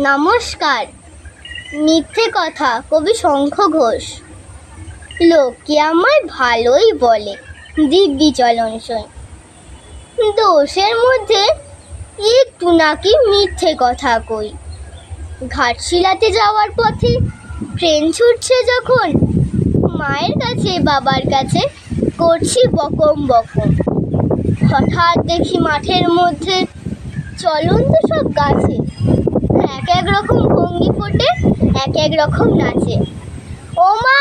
নমস্কার। মিথ্যে কথা, কবি শঙ্খ ঘোষ। লোকে আমায় ভালোই বলে, দিব্যি চলন চলনসই দোষের মধ্যে একটু নাকি মিথ্যে কথা কই। ঘাটশিলাতে যাওয়ার পথে ট্রেন ছুটছে যখন, মায়ের কাছে, বাবার কাছে করছি বকম বকম। হঠাৎ দেখি মাঠের মধ্যে চলন্ত সব গাছে এক রকম ভঙ্গি ফোটে, এক এক রকম নাচে। ও মা,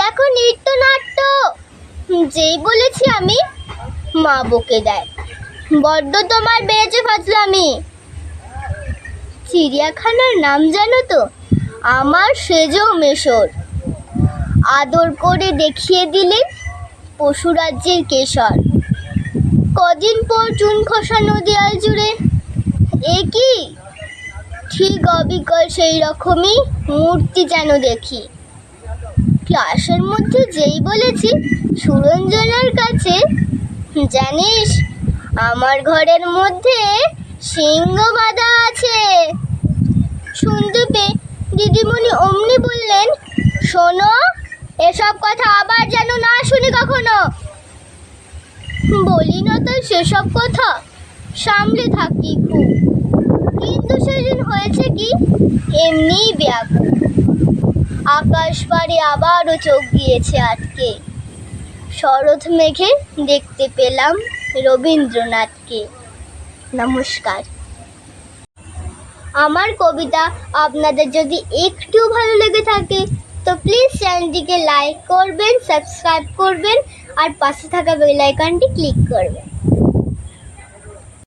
দেখো নৃত্য নাট্য যেই বলেছি আমি, মা বকে দেয়। বড্ড তোমার বেড়েছে ফাজলামি চিড়িয়াখানার নাম জানো তো? আমার সেজও মেশর। আদর করে দেখিয়ে দিলেন পশুরাজ্যের কেশর। কদিন পর চুন খসানো দেয়াল জুড়ে অবিকল সেই রকমই মূর্তি যেন দেখি। ক্লাসের মধ্যে যেই বলেছি, সুরঞ্জনার কাছে, জানিস, আমার ঘরের মধ্যে সিংহ বাঁধা আছে। শুনতে পেয়ে দিদিমণি অমনি বললেন, শোনো, এসব কথা আবার যেন না শুনি কখনো। বলি না তো সেসব কথা, সামলে থাকি খুব। হয়েছে কি? এমনিই ব্যাকুল আকাশ পাড়ে আবারও চোখ গিয়েছে আটকে। শরৎ মেঘে দেখতে পেলাম রবীন্দ্রনাথকে। নমস্কার। আমার কবিতা আপনাদের যদি একটু ভালো লেগে থাকে, তো প্লিজ চ্যানেলটিকে লাইক করবেন সাবস্ক্রাইব করবেন, আর পাশে থাকা বেল ক্লিক করবেন।